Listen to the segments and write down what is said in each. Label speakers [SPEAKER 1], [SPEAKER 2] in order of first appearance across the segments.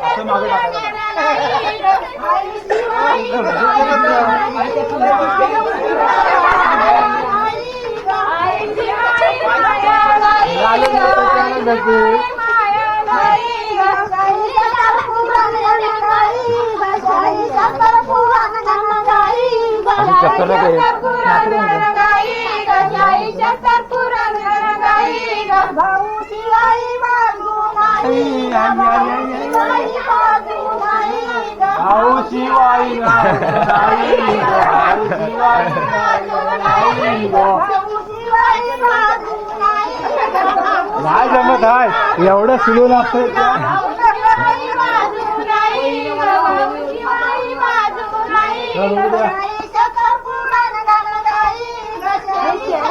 [SPEAKER 1] असं मागे भाऊ शिवाई नाही जमत आहे एवढं सुलू लागतं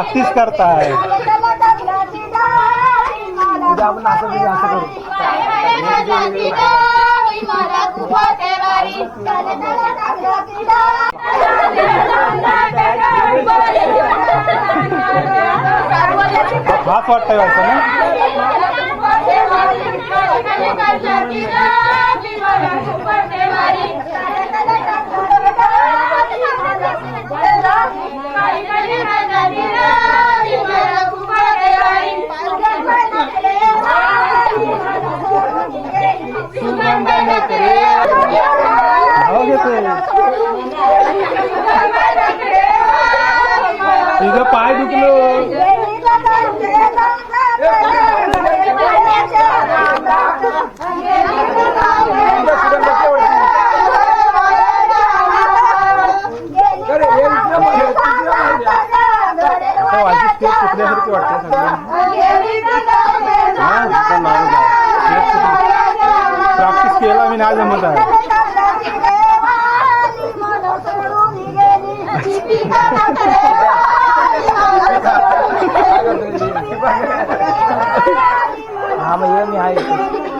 [SPEAKER 1] प्रॅक्टिस करताय. उद्या आपण असं करू, असं करू. हाच वाटतंय वाटतं ना? तुझं पाय दुखलो. हो, वाटते प्रॅक्टिस केला मी नाही जमत आहे. हा मग मी आहे.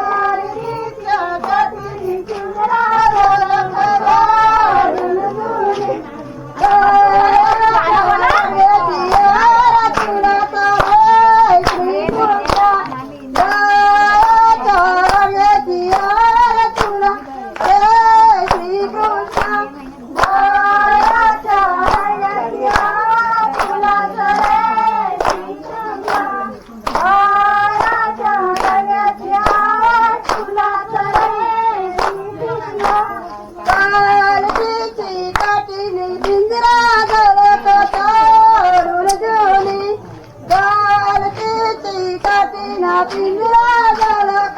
[SPEAKER 1] la la la